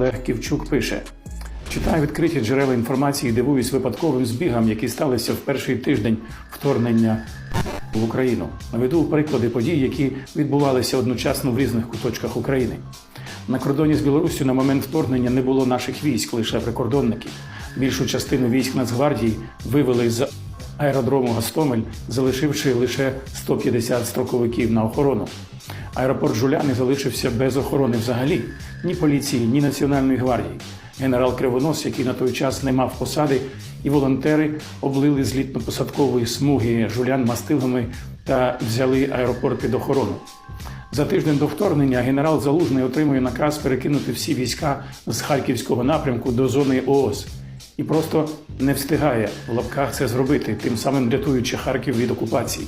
Олег Ківчук пише: читаю відкриті джерела інформації, і дивуюсь випадковим збігам, які сталися в перший тиждень вторгнення в Україну. Наведу приклади подій, які відбувалися одночасно в різних куточках України. На кордоні з Білоруссю на момент вторгнення не було наших військ, лише прикордонники. Більшу частину військ Нацгвардії вивели з аеродрому Гостомель, залишивши лише 150 строковиків на охорону. Аеропорт Жуляни залишився без охорони взагалі ні поліції, ні Національної гвардії. Генерал Кривонос, який на той час не мав посади, і волонтери облили злітно-посадкової смуги жулян мастилами та взяли аеропорт під охорону. За тиждень до вторгнення генерал Залужний отримує наказ перекинути всі війська з харківського напрямку до зони ООС і просто не встигає в лапках це зробити, тим самим рятуючи Харків від окупації.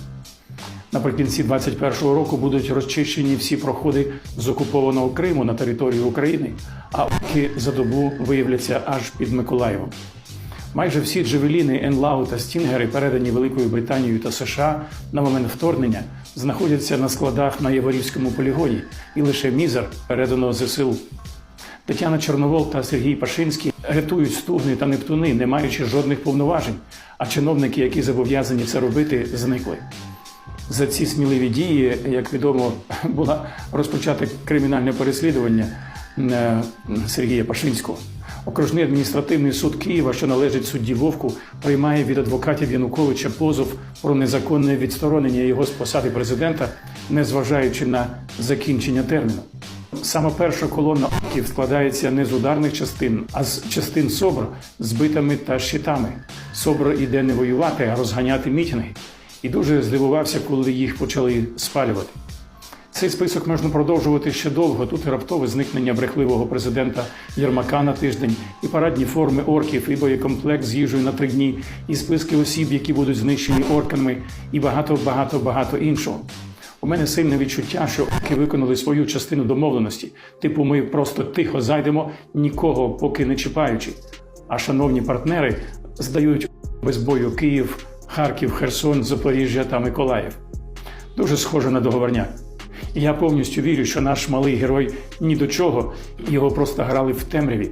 Наприкінці 21-го року будуть розчищені всі проходи з окупованого Криму на територію України, а орки за добу виявляться аж під Миколаєвом. Майже всі джевеліни, Енлау та Стінгери, передані Великою Британією та США на момент вторгнення, знаходяться на складах на Яворівському полігоні, і лише мізер передано ЗСУ. Тетяна Чорновол та Сергій Пашинський рятують стугни та нептуни, не маючи жодних повноважень, а чиновники, які зобов'язані це робити, зникли. За ці сміливі дії, як відомо, було розпочато кримінальне переслідування е, Сергія Пашинського. Окружний адміністративний суд Києва, що належить судді Вовку, приймає від адвокатів Януковича позов про незаконне відсторонення його з посади президента, незважаючи на закінчення терміну. Саме перша колона складається не з ударних частин, а з частин СОБР з битами та щитами. СОБР іде не воювати, а розганяти мітинги. І дуже здивувався, коли їх почали спалювати. Цей список можна продовжувати ще довго. Тут раптове зникнення брехливого президента Єрмака на тиждень, і парадні форми орків, і боєкомплект з їжею на три дні, і списки осіб, які будуть знищені орками, і багато, багато, багато іншого. У мене сильне відчуття, що поки виконали свою частину домовленості. Типу, ми просто тихо зайдемо, нікого поки не чіпаючи. А шановні партнери здають без бою Київ, Харків, Херсон, Запоріжжя та Миколаїв. Дуже схоже на договорняк. Я повністю вірю, що наш малий герой ні до чого, його просто грали в темряві.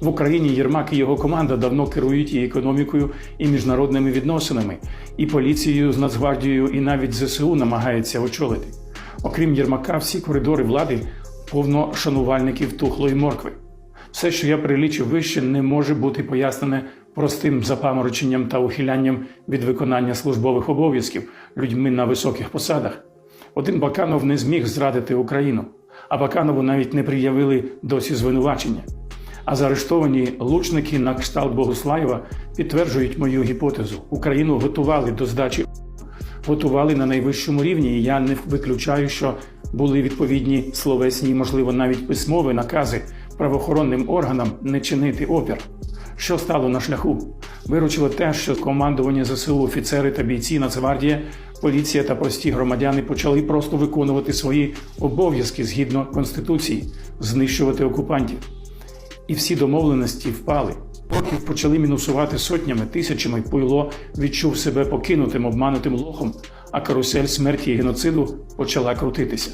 В Україні Єрмак і його команда давно керують і економікою, і міжнародними відносинами, і поліцією з Нацгвардією, і навіть ЗСУ намагається очолити. Окрім Єрмака, всі коридори влади повно шанувальників тухлої моркви. Все, що я прилічив вище, не може бути пояснене простим запамороченням та ухилянням від виконання службових обов'язків людьми на високих посадах. Один Баканов не зміг зрадити Україну, а Баканову навіть не приявили досі звинувачення. А заарештовані лучники на кшталт Богуслаєва підтверджують мою гіпотезу: Україну готували до здачі, готували на найвищому рівні. І я не виключаю, що були відповідні словесні, можливо, навіть письмові накази правоохоронним органам не чинити опір. Що стало на шляху? Виручило те, що командування ЗСУ, офіцери та бійці Нацгвардії, поліція та прості громадяни почали просто виконувати свої обов'язки згідно конституції, знищувати окупантів. І всі домовленості впали. Орків почали мінусувати сотнями, тисячами. Пуйло відчув себе покинутим, обманутим лохом, а карусель смерті і геноциду почала крутитися.